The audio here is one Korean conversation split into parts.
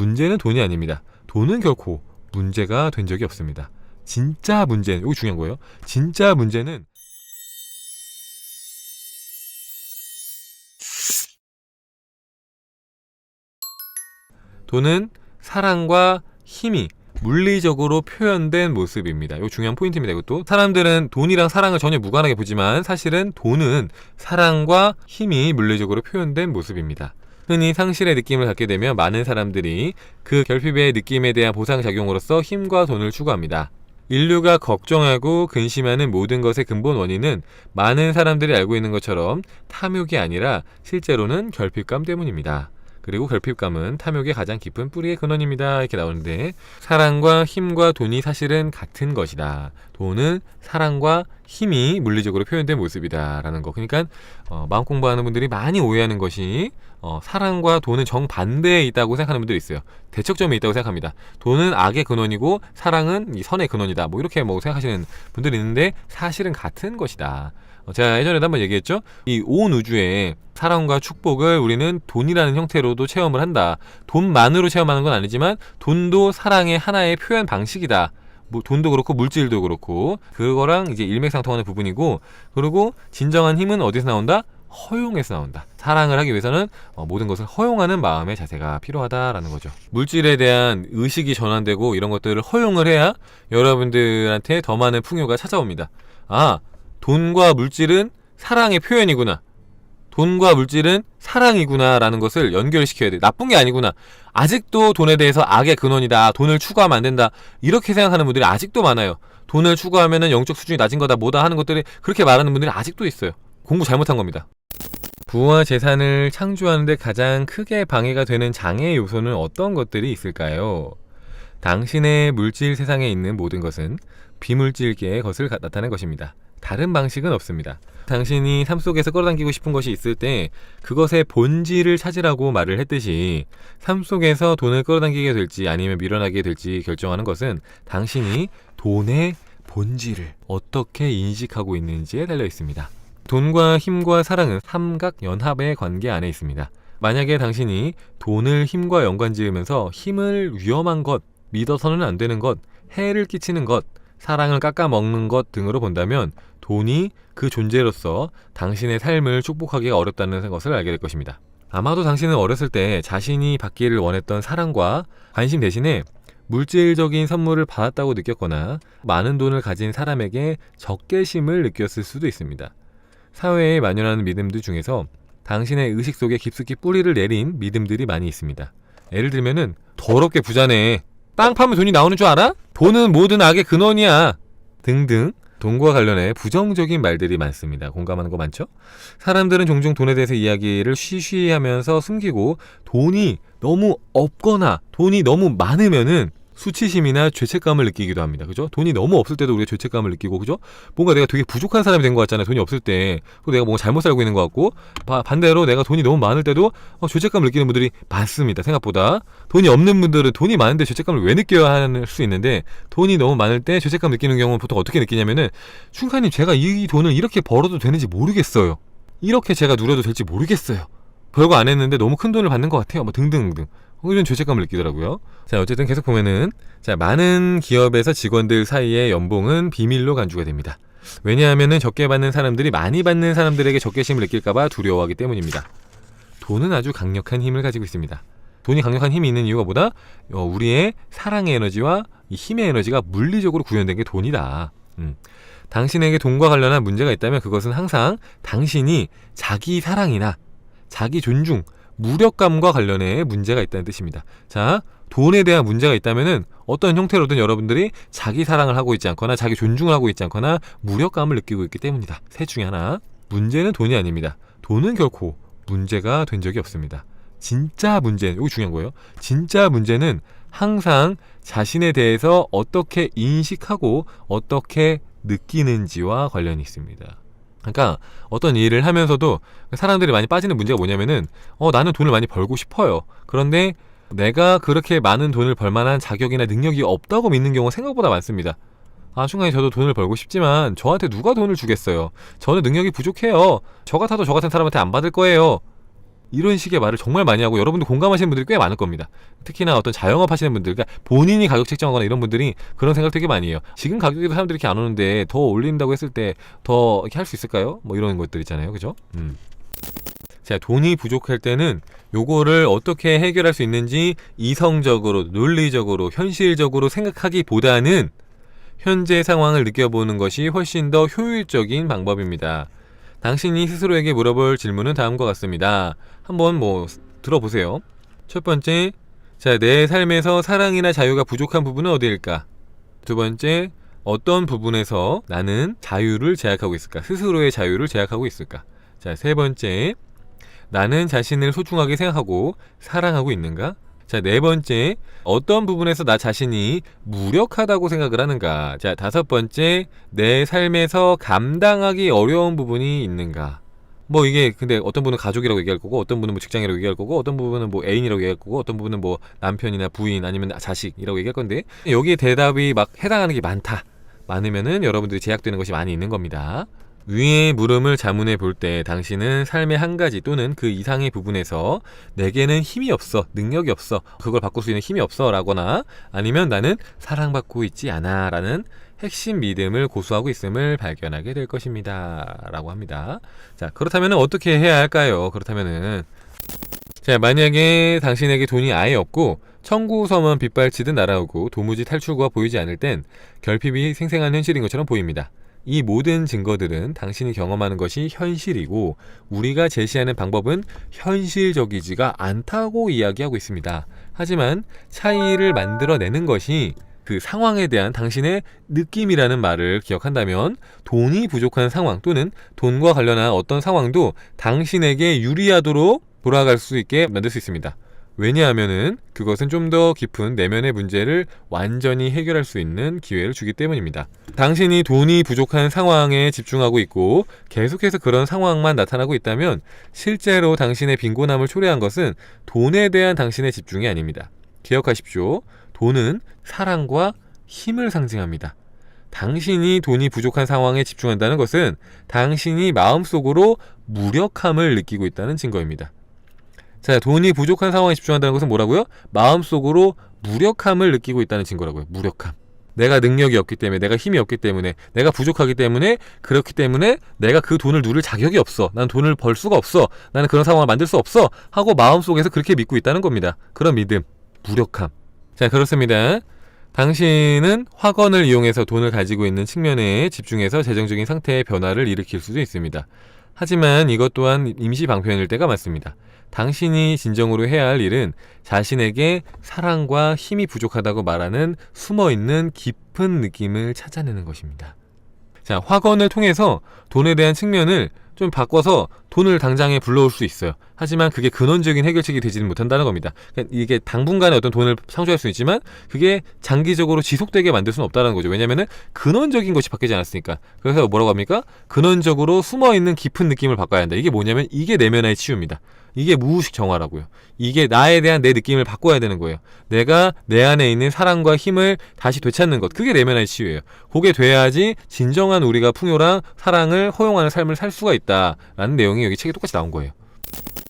문제는 돈이 아닙니다. 돈은 결코 문제가 된 적이 없습니다. 진짜 문제는 이거 중요한 거예요. 진짜 문제는 돈은 사랑과 힘이 물리적으로 표현된 모습입니다. 이거 중요한 포인트입니다. 이것도 사람들은 돈이랑 사랑을 전혀 무관하게 보지만 사실은 돈은 사랑과 힘이 물리적으로 표현된 모습입니다. 흔히 상실의 느낌을 갖게 되면 많은 사람들이 그 결핍의 느낌에 대한 보상 작용으로서 힘과 돈을 추구합니다. 인류가 걱정하고 근심하는 모든 것의 근본 원인은 많은 사람들이 알고 있는 것처럼 탐욕이 아니라 실제로는 결핍감 때문입니다. 그리고 결핍감은 탐욕의 가장 깊은 뿌리의 근원입니다. 이렇게 나오는데 사랑과 힘과 돈이 사실은 같은 것이다. 돈은 사랑과 힘이 물리적으로 표현된 모습이다라는 거. 그러니까 어, 마음 공부하는 분들이 많이 오해하는 것이 어, 사랑과 돈은 정반대에 있다고 생각하는 분들이 있어요. 대척점에 있다고 생각합니다. 돈은 악의 근원이고 사랑은 이 선의 근원이다. 뭐 이렇게 뭐 생각하시는 분들이 있는데 사실은 같은 것이다. 어, 제가 예전에도 한번 얘기했죠. 이 온 우주에 사랑과 축복을 우리는 돈이라는 형태로도 체험을 한다. 돈만으로 체험하는 건 아니지만 돈도 사랑의 하나의 표현 방식이다. 뭐 돈도 그렇고 물질도 그렇고 그거랑 이제 일맥상통하는 부분이고 그리고 진정한 힘은 어디서 나온다? 허용에서 나온다. 사랑을 하기 위해서는 어, 모든 것을 허용하는 마음의 자세가 필요하다라는 거죠. 물질에 대한 의식이 전환되고 이런 것들을 허용을 해야 여러분들한테 더 많은 풍요가 찾아옵니다. 아, 돈과 물질은 사랑의 표현이구나. 돈과 물질은 사랑이구나라는 것을 연결시켜야 돼. 나쁜 게 아니구나. 아직도 돈에 대해서 악의 근원이다. 돈을 추구하면 안 된다. 이렇게 생각하는 분들이 아직도 많아요. 돈을 추구하면은 영적 수준이 낮은 거다. 뭐다 하는 것들이 그렇게 말하는 분들이 아직도 있어요. 공부 잘못한 겁니다. 부와 재산을 창조하는데 가장 크게 방해가 되는 장애 요소는 어떤 것들이 있을까요? 당신의 물질 세상에 있는 모든 것은 비물질계의 것을 가- 나타낸 것입니다. 다른 방식은 없습니다. 당신이 삶 속에서 끌어당기고 싶은 것이 있을 때 그것의 본질을 찾으라고 말을 했듯이 삶 속에서 돈을 끌어당기게 될지 아니면 밀어나게 될지 결정하는 것은 당신이 돈의 본질을 어떻게 인식하고 있는지에 달려 있습니다. 돈과 힘과 사랑은 삼각연합의 관계 안에 있습니다. 만약에 당신이 돈을 힘과 연관 지으면서 힘을 위험한 것, 믿어서는 안 되는 것, 해를 끼치는 것, 사랑을 깎아먹는 것 등으로 본다면 돈이 그 존재로서 당신의 삶을 축복하기가 어렵다는 것을 알게 될 것입니다. 아마도 당신은 어렸을 때 자신이 받기를 원했던 사랑과 관심 대신에 물질적인 선물을 받았다고 느꼈거나 많은 돈을 가진 사람에게 적개심을 느꼈을 수도 있습니다. 사회에 만연하는 믿음들 중에서 당신의 의식 속에 깊숙이 뿌리를 내린 믿음들이 많이 있습니다. 예를 들면은 더럽게 부자네. 땅 파면 돈이 나오는 줄 알아? 돈은 모든 악의 근원이야. 등등 돈과 관련해 부정적인 말들이 많습니다. 공감하는 거 많죠? 사람들은 종종 돈에 대해서 이야기를 쉬쉬하면서 숨기고 돈이 너무 없거나 돈이 너무 많으면은 수치심이나 죄책감을 느끼기도 합니다. 그죠? 돈이 너무 없을 때도 우리가 죄책감을 느끼고, 그죠? 뭔가 내가 되게 부족한 사람이 된 것 같잖아요. 돈이 없을 때. 또 내가 뭔가 잘못 살고 있는 것 같고, 바- 반대로 내가 돈이 너무 많을 때도 어, 죄책감을 느끼는 분들이 많습니다. 생각보다. 돈이 없는 분들은 돈이 많은데 죄책감을 왜 느껴야 할 수 있는데, 돈이 너무 많을 때 죄책감 느끼는 경우는 보통 어떻게 느끼냐면은, 충카님, 제가 이 돈을 이렇게 벌어도 되는지 모르겠어요. 이렇게 제가 누려도 될지 모르겠어요. 별거 안 했는데 너무 큰 돈을 받는 것 같아요. 뭐 등등등. 어, 이런 죄책감을 느끼더라고요. 자, 어쨌든 계속 보면은, 자, 많은 기업에서 직원들 사이의 연봉은 비밀로 간주가 됩니다. 왜냐하면은 적게 받는 사람들이 많이 받는 사람들에게 적개심을 느낄까봐 두려워하기 때문입니다. 돈은 아주 강력한 힘을 가지고 있습니다. 돈이 강력한 힘이 있는 이유가 뭐다? 어, 우리의 사랑의 에너지와 이 힘의 에너지가 물리적으로 구현된 게 돈이다. 음. 당신에게 돈과 관련한 문제가 있다면 그것은 항상 당신이 자기 사랑이나 자기 존중, 무력감과 관련해 문제가 있다는 뜻입니다. 자, 돈에 대한 문제가 있다면은 어떤 형태로든 여러분들이 자기 사랑을 하고 있지 않거나 자기 존중을 하고 있지 않거나 무력감을 느끼고 있기 때문이다. 셋 중에 하나. 문제는 돈이 아닙니다. 돈은 결코 문제가 된 적이 없습니다. 진짜 문제, 여기 중요한 거예요. 진짜 문제는 항상 자신에 대해서 어떻게 인식하고 어떻게 느끼는지와 관련이 있습니다. 그러니까 어떤 일을 하면서도 사람들이 많이 빠지는 문제가 뭐냐면은 어 나는 돈을 많이 벌고 싶어요. 그런데 내가 그렇게 많은 돈을 벌 만한 자격이나 능력이 없다고 믿는 경우가 생각보다 많습니다. 아, 순간에 저도 돈을 벌고 싶지만 저한테 누가 돈을 주겠어요. 저는 능력이 부족해요. 저 같아도 저 같은 사람한테 안 받을 거예요. 이런 식의 말을 정말 많이 하고 여러분도 공감하시는 분들이 꽤 많을 겁니다. 특히나 어떤 자영업 하시는 분들, 그러니까 본인이 가격 책정하거나 이런 분들이 그런 생각 되게 많이 해요. 지금 가격에도 사람들이 이렇게 안 오는데 더 올린다고 했을 때 더 이렇게 할 수 있을까요? 뭐 이런 것들 있잖아요. 그죠? 음. 자, 돈이 부족할 때는 요거를 어떻게 해결할 수 있는지 이성적으로, 논리적으로, 현실적으로 생각하기보다는 현재 상황을 느껴보는 것이 훨씬 더 효율적인 방법입니다. 당신이 스스로에게 물어볼 질문은 다음과 같습니다. 한번 뭐 들어보세요. 첫 번째, 자, 내 삶에서 사랑이나 자유가 부족한 부분은 어디일까? 두 번째, 어떤 부분에서 나는 자유를 제약하고 있을까? 스스로의 자유를 제약하고 있을까? 자, 세 번째, 나는 자신을 소중하게 생각하고 사랑하고 있는가? 자, 네 번째, 어떤 부분에서 나 자신이 무력하다고 생각을 하는가? 자, 다섯 번째, 내 삶에서 감당하기 어려운 부분이 있는가? 뭐 이게 근데 어떤 분은 가족이라고 얘기할 거고 어떤 분은 뭐 직장이라고 얘기할 거고 어떤 부분은 뭐 애인이라고 얘기할 거고 어떤 부분은 뭐 남편이나 부인 아니면 자식이라고 얘기할 건데 여기에 대답이 막 해당하는 게 많다. 많으면은 여러분들이 제약되는 것이 많이 있는 겁니다. 위의 물음을 자문해 볼 때 당신은 삶의 한 가지 또는 그 이상의 부분에서 내게는 힘이 없어, 능력이 없어, 그걸 바꿀 수 있는 힘이 없어 라거나 아니면 나는 사랑받고 있지 않아 라는 핵심 믿음을 고수하고 있음을 발견하게 될 것입니다. 라고 합니다. 자, 그렇다면 어떻게 해야 할까요? 그렇다면은 자, 만약에 당신에게 돈이 아예 없고 청구서만 빗발치듯 날아오고 도무지 탈출구가 보이지 않을 땐 결핍이 생생한 현실인 것처럼 보입니다. 이 모든 증거들은 당신이 경험하는 것이 현실이고 우리가 제시하는 방법은 현실적이지가 않다고 이야기하고 있습니다. 하지만 차이를 만들어내는 것이 그 상황에 대한 당신의 느낌이라는 말을 기억한다면 돈이 부족한 상황 또는 돈과 관련한 어떤 상황도 당신에게 유리하도록 돌아갈 수 있게 만들 수 있습니다. 왜냐하면은 그것은 좀 더 깊은 내면의 문제를 완전히 해결할 수 있는 기회를 주기 때문입니다. 당신이 돈이 부족한 상황에 집중하고 있고 계속해서 그런 상황만 나타나고 있다면 실제로 당신의 빈곤함을 초래한 것은 돈에 대한 당신의 집중이 아닙니다. 기억하십시오. 돈은 사랑과 힘을 상징합니다. 당신이 돈이 부족한 상황에 집중한다는 것은 당신이 마음속으로 무력함을 느끼고 있다는 증거입니다. 자, 돈이 부족한 상황에 집중한다는 것은 뭐라고요? 마음속으로 무력함을 느끼고 있다는 증거라고요. 무력함. 내가 능력이 없기 때문에, 내가 힘이 없기 때문에, 내가 부족하기 때문에, 그렇기 때문에 내가 그 돈을 누릴 자격이 없어. 난 돈을 벌 수가 없어. 나는 그런 상황을 만들 수 없어. 하고 마음속에서 그렇게 믿고 있다는 겁니다. 그런 믿음. 무력함. 자, 그렇습니다. 당신은 화건을 이용해서 돈을 가지고 있는 측면에 집중해서 재정적인 상태의 변화를 일으킬 수도 있습니다. 하지만 이것 또한 임시 방편일 때가 많습니다. 당신이 진정으로 해야 할 일은 자신에게 사랑과 힘이 부족하다고 말하는 숨어 있는 깊은 느낌을 찾아내는 것입니다. 자, 화건을 통해서 돈에 대한 측면을 좀 바꿔서 돈을 당장에 불러올 수 있어요. 하지만 그게 근원적인 해결책이 되지는 못한다는 겁니다. 그러니까 이게 당분간에 어떤 돈을 창조할 수 있지만 그게 장기적으로 지속되게 만들 수는 없다는 거죠. 왜냐면은 근원적인 것이 바뀌지 않았으니까. 그래서 뭐라고 합니까? 근원적으로 숨어 있는 깊은 느낌을 바꿔야 한다. 이게 뭐냐면 이게 내면의 치유입니다. 이게 무의식 정화라고요. 이게 나에 대한 내 느낌을 바꿔야 되는 거예요. 내가 내 안에 있는 사랑과 힘을 다시 되찾는 것. 그게 내면의 치유예요. 그게 돼야지 진정한 우리가 풍요랑 사랑을 허용하는 삶을 살 수가 있다라는 내용이 여기 책에 똑같이 나온 거예요.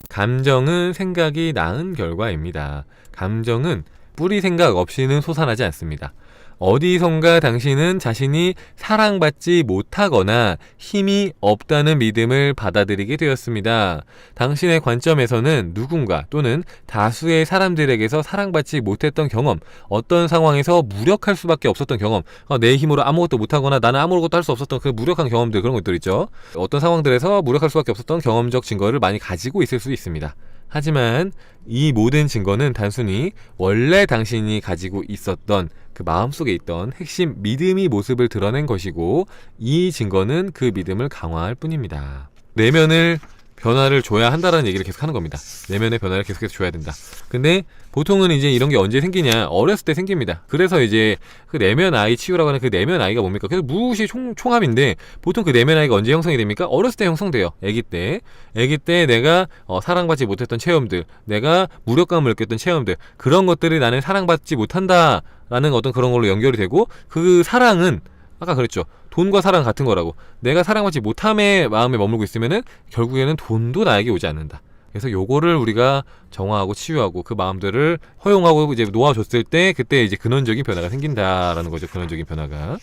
감정은 생각이 낳은 결과입니다. 감정은 뿌리 생각 없이는 솟아나지 않습니다. 어디선가 당신은 자신이 사랑받지 못하거나 힘이 없다는 믿음을 받아들이게 되었습니다. 당신의 관점에서는 누군가 또는 다수의 사람들에게서 사랑받지 못했던 경험, 어떤 상황에서 무력할 수밖에 없었던 경험, 어, 내 힘으로 아무것도 못하거나 나는 아무것도 할 수 없었던 그 무력한 경험들 그런 것들 있죠. 어떤 상황들에서 무력할 수밖에 없었던 경험적 증거를 많이 가지고 있을 수 있습니다. 하지만 이 모든 증거는 단순히 원래 당신이 가지고 있었던 그 마음속에 있던 핵심 믿음이 모습을 드러낸 것이고 이 증거는 그 믿음을 강화할 뿐입니다. 내면을 변화를 줘야 한다라는 얘기를 계속 하는 겁니다. 내면의 변화를 계속해서 줘야 된다. 근데 보통은 이제 이런 게 언제 생기냐? 어렸을 때 생깁니다. 그래서 이제 그 내면 아이 치유라고 하는 그 내면 아이가 뭡니까? 그래서 무엇이 총, 총합인데 보통 그 내면 아이가 언제 형성이 됩니까? 어렸을 때 형성돼요. 아기 때. 아기 때 내가 어, 사랑받지 못했던 체험들, 내가 무력감을 느꼈던 체험들, 그런 것들이 나는 사랑받지 못한다라는 어떤 그런 걸로 연결이 되고 그 사랑은 아까 그랬죠. 돈과 사랑 같은 거라고. 내가 사랑받지 못함의 마음에 머물고 있으면은 결국에는 돈도 나에게 오지 않는다. 그래서 요거를 우리가 정화하고 치유하고 그 마음들을 허용하고 이제 놓아줬을 때 그때 이제 근원적인 변화가 생긴다라는 거죠. 근원적인 변화가.